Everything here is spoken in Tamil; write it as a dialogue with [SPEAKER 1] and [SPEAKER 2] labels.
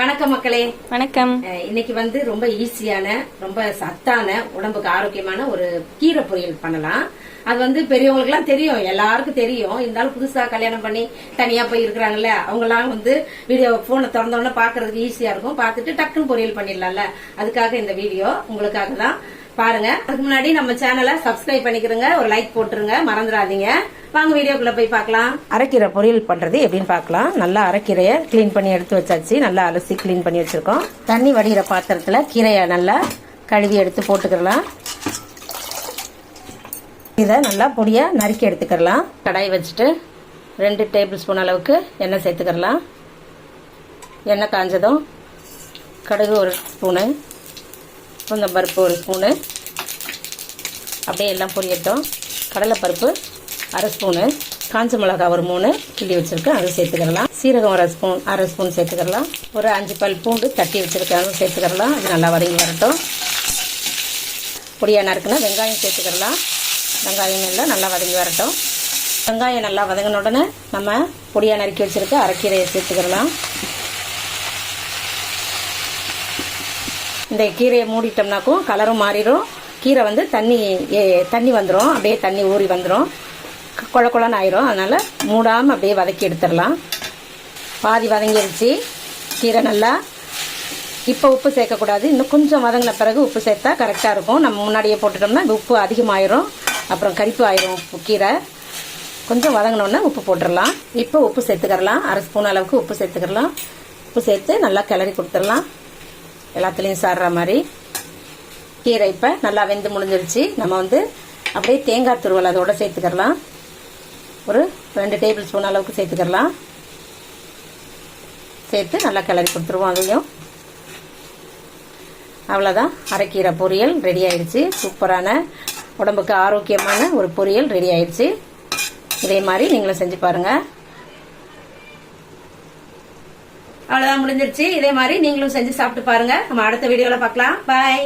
[SPEAKER 1] வணக்கம் மக்களே.
[SPEAKER 2] வணக்கம்.
[SPEAKER 1] இன்னைக்கு வந்து ரொம்ப ஈஸியான ரொம்ப சத்தான உடம்புக்கு ஆரோக்கியமான ஒரு கீரை பொரியல் பண்ணலாம். அது வந்து பெரியவங்களுக்கு எல்லாம் தெரியும் எல்லாருக்கும் தெரியும். இருந்தாலும் புதுசா கல்யாணம் பண்ணி தனியா போய் இருக்கிறாங்கல்ல அவங்க எல்லாம் வந்து வீடியோ போனை திறந்தோடனே பாக்குறதுக்கு ஈஸியா இருக்கும். பார்த்துட்டு டக்குன்னு பொரியல் பண்ணிடலாம்ல. அதுக்காக இந்த வீடியோ உங்களுக்காக தான். பாருங்க. அதுக்கு முன்னாடி நம்ம சேனலை சப்ஸ்கிரைப் பண்ணிக்கிறங்க. ஒரு லைக் போட்டுருங்க. மறந்துடாதீங்க. வாங்க வீடியோக்குள்ள போய் பார்க்கலாம். அரைக்கீரை பொரியல் பண்றது எப்படின்னு பார்க்கலாம். நல்லா அரைக்கீரையை க்ளீன் பண்ணி எடுத்து வச்சாச்சு. நல்லா அலசி க்ளீன் பண்ணி வச்சிருக்கோம். தண்ணி வடிகிற பாத்திரத்துல கீரையை நல்லா கழுவி எடுத்து போட்டுக்கலாம் இதை நல்லா பொடியா நறுக்கி எடுத்துக்கலாம் கடாய் வச்சுட்டு ரெண்டு டேபிள் ஸ்பூன் அளவுக்கு எண்ணெய் சேர்த்துக்கலாம் எண்ணெய் காஞ்சதும் கடுகு ஒரு ஸ்பூனு. உளுந்தம் பருப்பு ஒரு ஸ்பூனு. அப்படியே எல்லாம் பொரியட்டும். கடலைப்பருப்பு அரை ஸ்பூனு. காஞ்ச மிளகா ஒரு மூணு. கிள்ளி வச்சுருக்கேன். அதை சேர்த்துக்கிடலாம் சீரகம் ஒரு ஸ்பூன் அரை ஸ்பூன் சேர்த்துக்கலாம் ஒரு அஞ்சு பல் பூண்டு தட்டி வச்சுருக்கேன் அதுவும் சேர்த்துக்கிடலாம் அது நல்லா வதங்கி வரட்டும். பொடியாக நறுக்குனா வெங்காயம் சேர்த்துக்கிடலாம் வெங்காயம் எல்லாம் நல்லா வதங்கி வரட்டும். வெங்காயம் நல்லா வதங்கின உடனே நம்ம பொடியாக நறுக்கி வச்சிருக்க அரைக்கீரையை சேர்த்துக்கிடலாம் இந்த கீரையை மூடிட்டோம்னாக்கும் கலரும் மாறிடும். கீரை வந்து தண்ணி ஏ- தண்ணி வந்துடும் அப்படியே தண்ணி ஊறி வந்துடும் குழ குழன்னு ஆயிரும். அதனால் மூடாமல் அப்படியே வதக்கி எடுத்துடலாம். பாதி வதங்கிடுச்சு கீரை நல்லா இப்போ உப்பு சேர்க்கக்கூடாது. இன்னும் கொஞ்சம் வதங்கின பிறகு உப்பு சேர்த்தா கரெக்டாக இருக்கும். நம்ம முன்னாடியே போட்டுட்டோம்னா உப்பு அதிகமாயிரும். அப்புறம் கரிப்பு ஆயிரும் உப்பு கீரை. கொஞ்சம் வதங்கினோடனே உப்பு போட்டுடலாம். இப்போ உப்பு சேர்த்துக்கிறலாம். அரை ஸ்பூன் அளவுக்கு உப்பு சேர்த்துக்கிறலாம். உப்பு சேர்த்து நல்லா கிளறி கொடுத்துடலாம். எல்லாத்துலேயும் சாடுற மாதிரி கீரை இப்போ நல்லா வெந்து முடிஞ்சிருச்சு நம்ம வந்து அப்படியே தேங்காய் துருவல் அதோட சேர்த்துக்கலாம். ஒரு ரெண்டு டேபிள் ஸ்பூன் அளவுக்கு சேர்த்துக்கலாம். சேர்த்து நல்லா கிளறி கொடுத்துருவோம் அதையும். அவ்வளோதான் அரைக்கீரை பொரியல் ரெடி ஆயிடுச்சு. சூப்பரான உடம்புக்கு ஆரோக்கியமான ஒரு பொரியல் ரெடி ஆயிடுச்சு. இதே மாதிரி நீங்களும் செஞ்சு பாருங்கள் அவ்வளோதான் முடிஞ்சிருச்சு. இதே மாதிரி நீங்களும் செஞ்சு சாப்பிட்டு பாருங்க. நம்ம அடுத்த வீடியோவில் பார்க்கலாம். பாய்